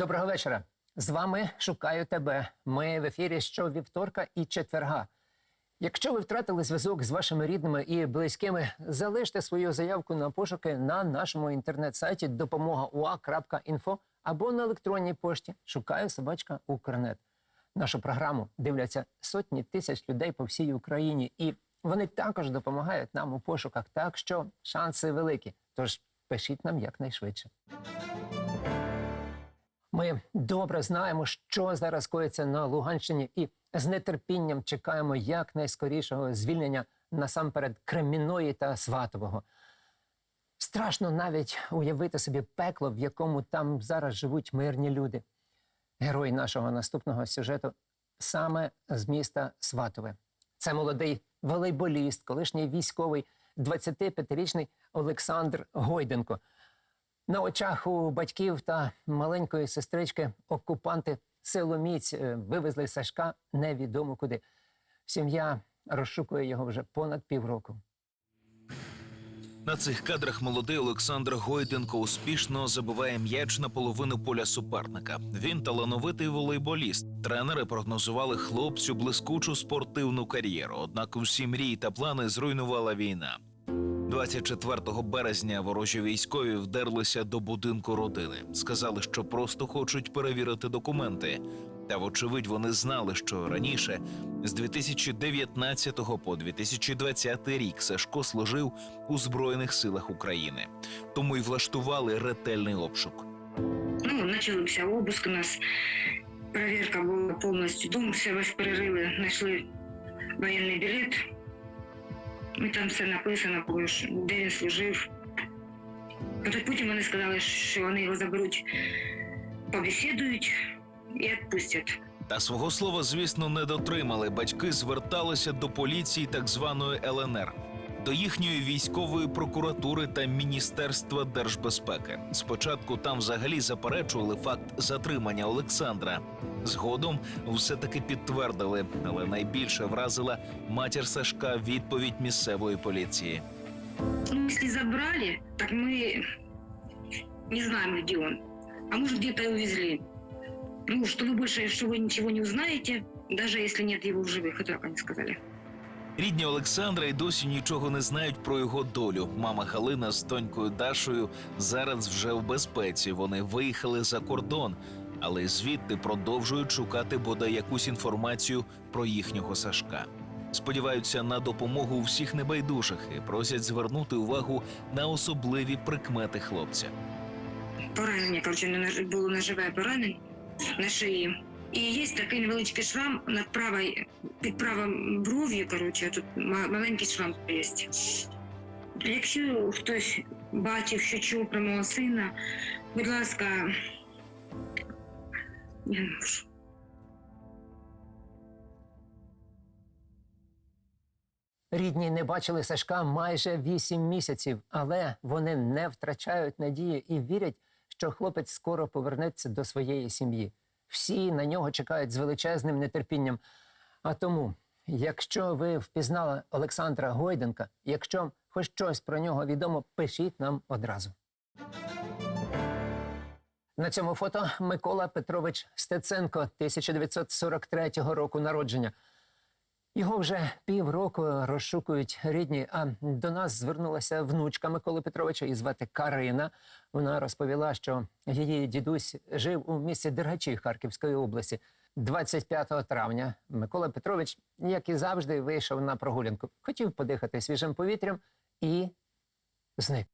Доброго вечора. З вами шукаю тебе. Ми в ефірі щовівторка і четверга. Якщо ви втратили зв'язок з вашими рідними і близькими, залиште свою заявку на пошуки на нашому інтернет-сайті допомога.ua.info або на електронній пошті Шукаю собачка Укрнет. Нашу програму дивляться сотні тисяч людей по всій Україні, і вони також допомагають нам у пошуках, так що шанси великі. Тож пишіть нам якнайшвидше. Ми добре знаємо, що зараз коїться на Луганщині, і з нетерпінням чекаємо якнайскорішого звільнення насамперед Креміної та Сватового. Страшно навіть уявити собі пекло, в якому там зараз живуть мирні люди. Герой нашого наступного сюжету саме з міста Сватове. Це молодий волейболіст, колишній військовий, 25-річний Олександр Гойденко. На очах у батьків та маленької сестрички окупанти силоміць е, вивезли Сашка невідомо куди. Сім'я розшукує його вже понад півроку. На цих кадрах молодий Олександр Гойденко успішно забиває м'яч на половину поля суперника. Він талановитий волейболіст. Тренери прогнозували хлопцю блискучу спортивну кар'єру. Однак усі мрії та плани зруйнувала війна. 24 березня ворожі військові вдерлися до будинку родини. Сказали, що просто хочуть перевірити документи. Та вочевидь вони знали, що раніше, з 2019 по 2020 рік, Сашко служив у Збройних силах України. Тому й влаштували ретельний обшук. Ну, начався обыск у нас. Проверка була повністю. Дом все весь перерили, знайшли воєнний білет. І там все написано, було, що- де він служив. Потім потім вони сказали, що вони його заберуть, побесідують і відпустять. Та свого слова, звісно, не дотримали. Батьки зверталися до поліції так званої ЛНР, до їхньої військової прокуратури та Міністерства держбезпеки. Спочатку там взагалі заперечували факт затримання Олександра. Згодом все таки підтвердили, але найбільше вразила матір Сашка відповідь місцевої поліції. Ну, если забрали, так мы не знаем, где он. А может, где-то и увезли. Ну, что вы больше, что вы ничего не узнаете, даже если нет его в живых, это так они сказали. Рідні Олександра й досі нічого не знають про його долю. Мама Галина з донькою Дашою зараз вже в безпеці. Вони виїхали за кордон, але звідти продовжують шукати бодай якусь інформацію про їхнього Сашка. Сподіваються на допомогу всіх небайдужих і просять звернути увагу на особливі прикмети хлопця. Поранення, коротше, було наживе поранення на шиї. І є такий невеличкий шрам над правою, під правим бров'ю, коротше, тут ма- маленький шрам є. Якщо хтось бачив, що чув про мого сина, будь ласка. Рідні не бачили Сашка майже вісім місяців, але вони не втрачають надії і вірять, що хлопець скоро повернеться до своєї сім'ї. Всі на нього чекають з величезним нетерпінням. А тому, якщо ви впізнали Олександра Гойденка, якщо хоч щось про нього відомо, пишіть нам одразу. На цьому фото Микола Петрович Стеценко 1943 року народження. Його вже півроку розшукують рідні. А до нас звернулася внучка Миколи Петровича і звати Карина. Вона розповіла, що її дідусь жив у місті Дергачі Харківської області. 25 травня Микола Петрович, як і завжди, вийшов на прогулянку. Хотів подихати свіжим повітрям і зник.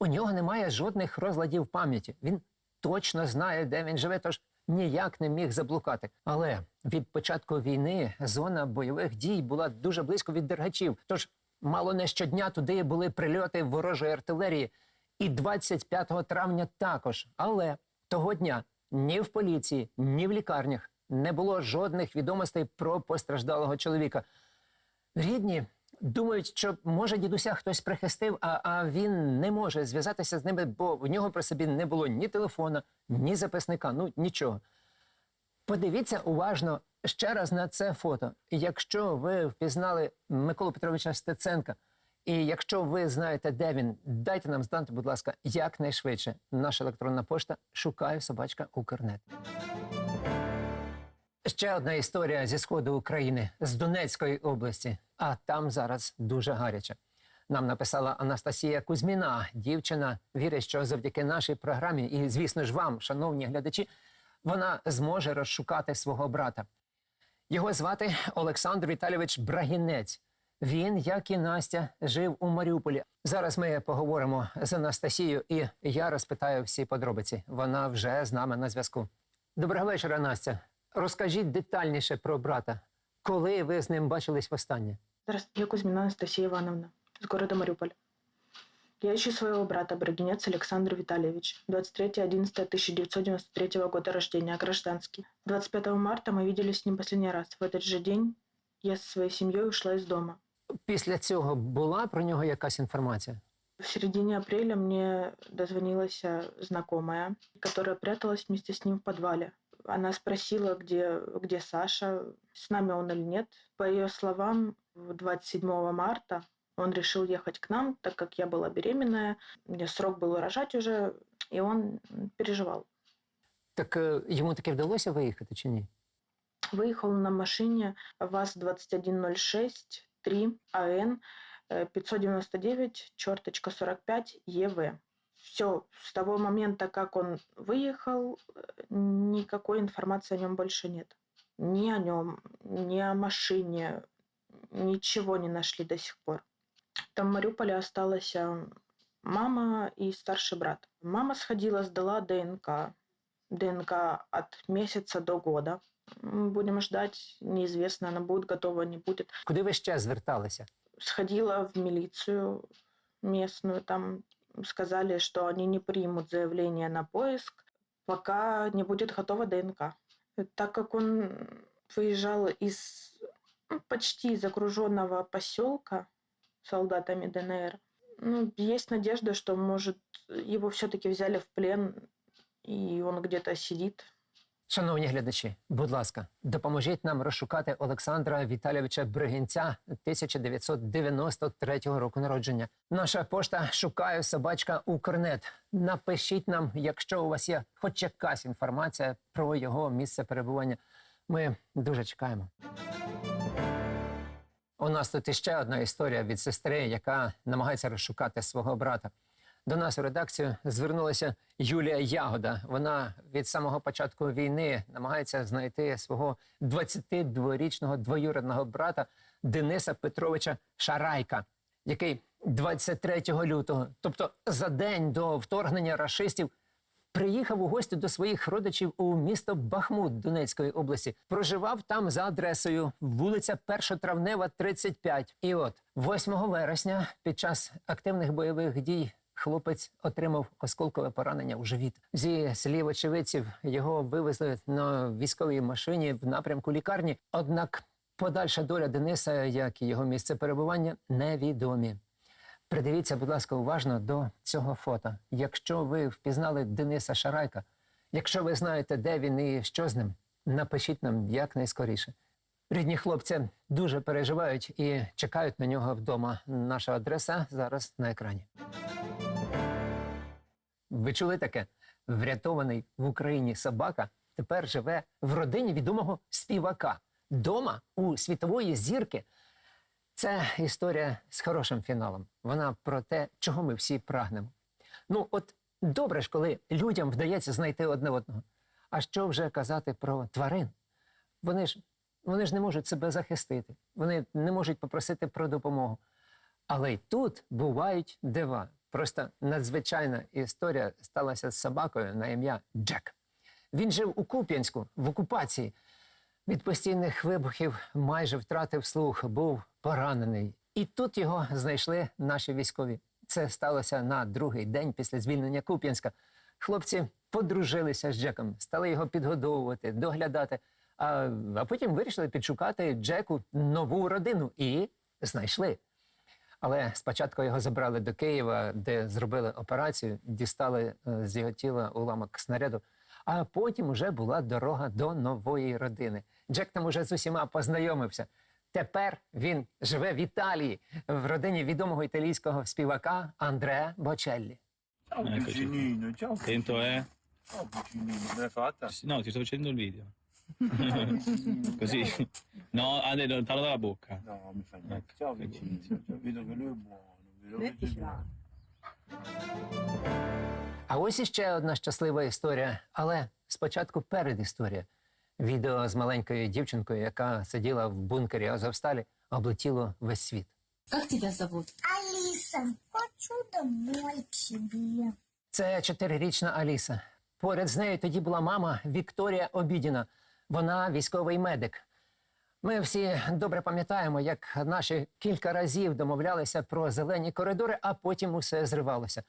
У нього немає жодних розладів пам'яті. Він точно знає, де він живе, тож ніяк не міг заблукати. Але від початку війни зона бойових дій була дуже близько від дергачів. Тож мало не щодня туди були прильоти ворожої артилерії. І 25 травня також. Але того дня ні в поліції, ні в лікарнях не було жодних відомостей про постраждалого чоловіка. Рідні думають, що може дідуся хтось прихистив, а, а він не може зв'язатися з ними, бо в нього при собі не було ні телефона, ні записника, ну нічого. Подивіться уважно ще раз на це фото. Якщо ви впізнали Миколу Петровича Стеценка І якщо ви знаєте, де він, дайте нам знати, будь ласка, якнайшвидше. Наша електронна пошта шукаю собачка Укрнет. Ще одна історія зі сходу України з Донецької області, а там зараз дуже гаряче. Нам написала Анастасія Кузьміна. Дівчина вірить, що завдяки нашій програмі, і, звісно ж, вам, шановні глядачі, вона зможе розшукати свого брата. Його звати Олександр Віталійович Брагінець. Він, як і Настя, жив у Маріуполі. Зараз ми поговоримо з Анастасією, і я розпитаю всі подробиці. Вона вже з нами на зв'язку. Доброго вечора, Настя. Розкажіть детальніше про брата. Коли ви з ним бачились востаннє? Здравствуйте, я Кузьмина Анастасия Ивановна из города Мариуполь. Я ищу своего брата, Брагинец Александр Витальевич, 23.11.1993 года рождения, гражданский. 25 марта мы виделись с ним последний раз. В этот же день я со своей семьей ушла из дома. Після цього була про нього якась інформація? В середине апреля мне дозвонилась э, знакомая, которая пряталась вместе с ним в подвале. Она спросила, где, где Саша, с нами он или нет. По ее словам, 27 марта он решил ехать к нам, так как я была беременная, мне срок был рожать уже, и он переживал. Так е, йому таки вдалося виїхати чи ні? Выехал на машине ВАЗ-2106 3 АН э, 599 черточка 45 ЕВ. Все, с того момента, как он выехал, э, никакой информации о нем больше нет. Ни о нем, ни о машине, ничего не нашли до сих пор. Там в Мариуполе осталась а, мама и старший брат. Мама сходила, сдала ДНК. ДНК от месяца до года. Будем ждать, неизвестно, она будет готова, не будет. Куди ви ще зверталися? Сходила в милицию местную, там сказали, что они не примут заявление на поиск, пока не будет готова ДНК. Так как он выезжал из ну, почти из окруженного поселка солдатами ДНР, ну, есть надежда, что, может, его все-таки взяли в плен, и он где-то сидит Шановні глядачі, будь ласка, допоможіть нам розшукати Олександра Віталійовича Бригінця 1993 року народження. Наша пошта шукаю собачка Укрнет. Напишіть нам, якщо у вас є хоч якась інформація про його місце перебування. Ми дуже чекаємо. У нас тут іще одна історія від сестри, яка намагається розшукати свого брата. До нас у редакцію звернулася Юлія Ягода. Вона від самого початку війни намагається знайти свого 22-річного двоюрідного брата Дениса Петровича Шарайка, який 23 лютого, тобто за день до вторгнення рашистів, приїхав у гості до своїх родичів у місто Бахмут Донецької області. Проживав там за адресою вулиця Першотравнева, 35. І от 8 вересня під час активних бойових дій хлопець отримав осколкове поранення у живіт. Зі слів очевидців його вивезли на військовій машині в напрямку лікарні. Однак подальша доля Дениса, як і його місце перебування, невідомі. Придивіться, будь ласка, уважно до цього фото. Якщо ви впізнали Дениса Шарайка, якщо ви знаєте, де він і що з ним, напишіть нам якнайскоріше. Рідні хлопці дуже переживають і чекають на нього вдома. Наша адреса зараз на екрані. Ви чули таке? Врятований в Україні собака тепер живе в родині відомого співака. Дома у світової зірки. Це історія з хорошим фіналом. Вона про те, чого ми всі прагнемо. Ну, от добре ж, коли людям вдається знайти одне одного. А що вже казати про тварин? Вони ж, вони ж не можуть себе захистити, вони не можуть попросити про допомогу. Але й тут бувають дива. Просто надзвичайна історія сталася з собакою на ім'я Джек. Він жив у Куп'янську в окупації. Від постійних вибухів майже втратив слух, був поранений. І тут його знайшли наші військові. Це сталося на другий день після звільнення Куп'янська. Хлопці подружилися з Джеком, стали його підгодовувати, доглядати. А, а потім вирішили підшукати Джеку нову родину і знайшли. Але спочатку його забрали до Києва, де зробили операцію, дістали е, з його тіла уламок снаряду. А потім уже була дорога до нової родини. Джек там уже з усіма познайомився. Тепер він живе в Італії в родині відомого італійського співака Андреа Бочеллі. Ciao ciao Attento, eh. l'hai fatta? No, ti sto facendo il video. Così. No, Ade, lontano dalla bocca. No, mi fa niente. Ecco, Ciao cuginino, ciao, vedo che lui è buono, vedo che buono. А ось іще одна щаслива історія, але спочатку передісторія. Відео з маленькою дівчинкою, яка сиділа в бункері Азовсталі, облетіло весь світ. Как тебя зовут? Алиса, хочу домой к себе. Це чотирирічна Аліса. Поряд з нею тоді була мама Вікторія Обідіна. Вона військовий медик. Ми всі добре пам'ятаємо, як наші кілька разів домовлялися про зелені коридори, а потім усе зривалося.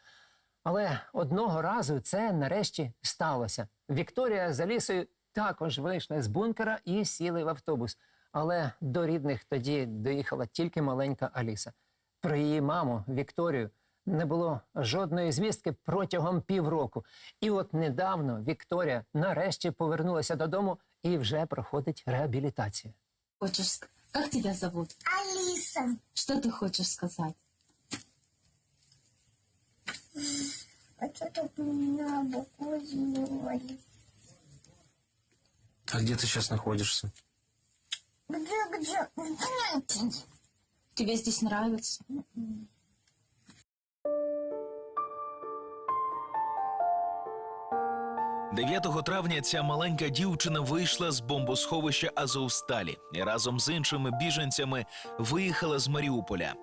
Але одного разу це нарешті сталося. Вікторія з Алісою також вийшли з бункера і сіли в автобус. Але до рідних тоді доїхала тільки маленька Аліса. Про її маму Вікторію не було жодної звістки протягом півроку. І от недавно Вікторія нарешті повернулася додому і вже проходить реабілітацію. Хочешь... ск- Как тебя зовут? Алиса, Что ты хочешь сказать? хочу, чтобы меня букву сделали. А где ты сейчас находишься? Где-где? В бункере. Тебе здесь нравится? 9 травня ця маленька дівчина вийшла з бомбосховища Азовсталі і разом з іншими біженцями виїхала з Маріуполя.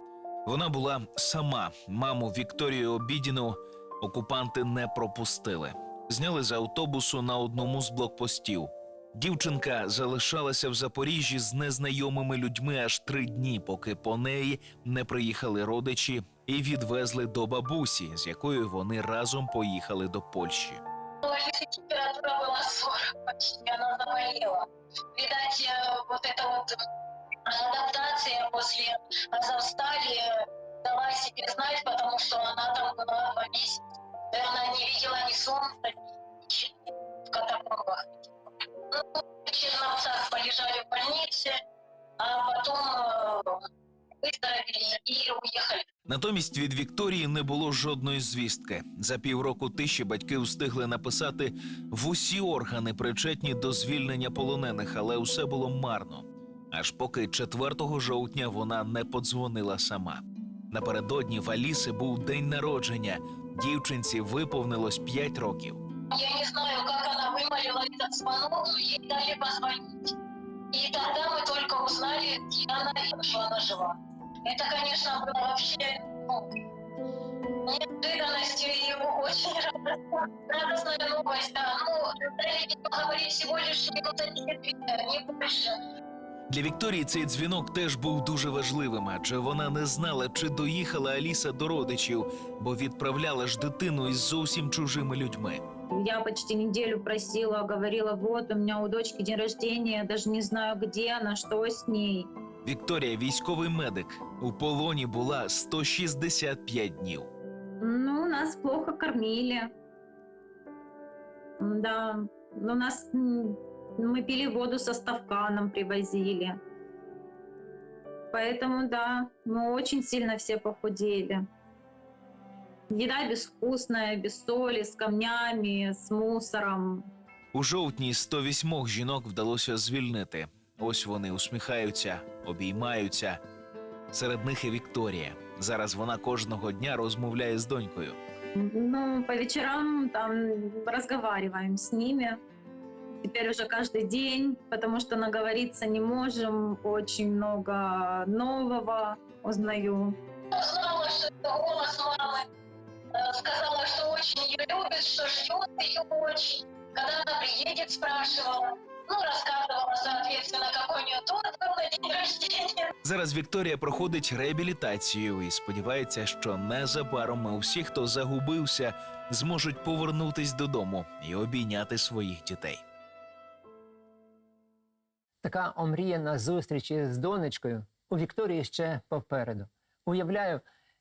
Вона була сама. Маму Вікторію Обідіну окупанти не пропустили. Зняли з автобусу на одному з блокпостів. Дівчинка залишалася в Запоріжжі з незнайомими людьми аж три дні, поки по неї не приїхали родичі і відвезли до бабусі, з якою вони разом поїхали до Польщі. Алисы температура была 40 почти, она заболела. Видать, э, вот эта вот адаптация после Азовстали дала себе знать, потому что она там была два месяца. И она не видела ни солнца, ни ничего в катакомбах. Ну, Черновцах полежали в больнице, а потом э, выздоровели и уехали Натомість від Вікторії не було жодної звістки. За півроку тиші батьки встигли написати в усі органи, причетні до звільнення полонених, але усе було марно. Аж поки 4 жовтня вона не подзвонила сама. Напередодні в Аліси був день народження. Дівчинці виповнилось 5 років. Я не знаю, как она вымолила этот звонок, но ей дали позвонить. И тогда мы только узнали, где она и что она жива. Это, конечно, было вообще ну, неожиданностью и очень радостная новость. Да. Ну, дали говорить всего лишь минута две, не больше. Для Вікторії цей дзвінок теж був дуже важливим, адже вона не знала, чи доїхала Аліса до родичів, бо відправляла ж дитину із зовсім чужими людьми. Я почти неделю просила, говорила, вот у меня у дочки день рождения, я даже не знаю, где она, что с ней. Вікторія, військовий медик, у полоні була 165 днів. Ну, нас плохо кормили. Да, у нас м, мы пили воду со ставка, нам привозили. Поэтому, да, мы очень сильно все похудели. Еда безвкусная, без соли, с камнями, с мусором. У жовтні 108 жінок вдалося звільнити. Ось вони усміхаються, обіймаються. Серед них і Вікторія. Зараз вона кожного дня розмовляє з донькою. Ну, по вечерам там разговариваем с ними. Теперь уже каждый день, потому что наговориться не можем. Очень много нового узнаю. Узнала, что это голос мамы. Э, Сказала, что очень ее любит, что ждет ее очень. Когда она приедет, спрашивала. Ну, рассказывала, соответственно, какой у нее торт был на день рождения. Зараз Вікторія проходить реабілітацію і сподівається, що незабаром усі, хто загубився, зможуть повернутись додому і обійняти своїх дітей. Така омріяна зустріч із донечкою у Вікторії ще попереду. Уявляю,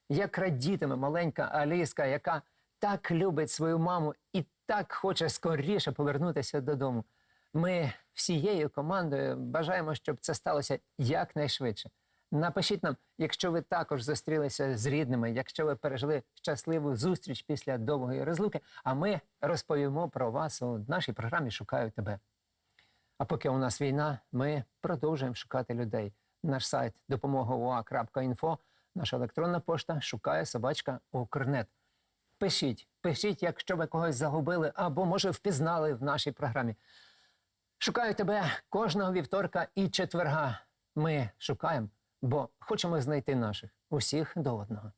як радітиме маленька Аліска, яка так любить свою маму і так хоче скоріше повернутися додому. Ми всією командою бажаємо, щоб це сталося якнайшвидше. Напишіть нам, якщо ви також зустрілися з рідними, якщо ви пережили щасливу зустріч після довгої розлуки, а ми розповімо про вас у нашій програмі Шукаю тебе. А поки у нас війна, ми продовжуємо шукати людей. Наш сайт допомога.ua.info, наша електронна пошта шукає собачка Укрнет. Пишіть, пишіть, якщо ви когось загубили або, може, впізнали в нашій програмі. Шукаю тебе кожного вівторка і четверга. Ми шукаємо, бо хочемо знайти наших усіх до одного.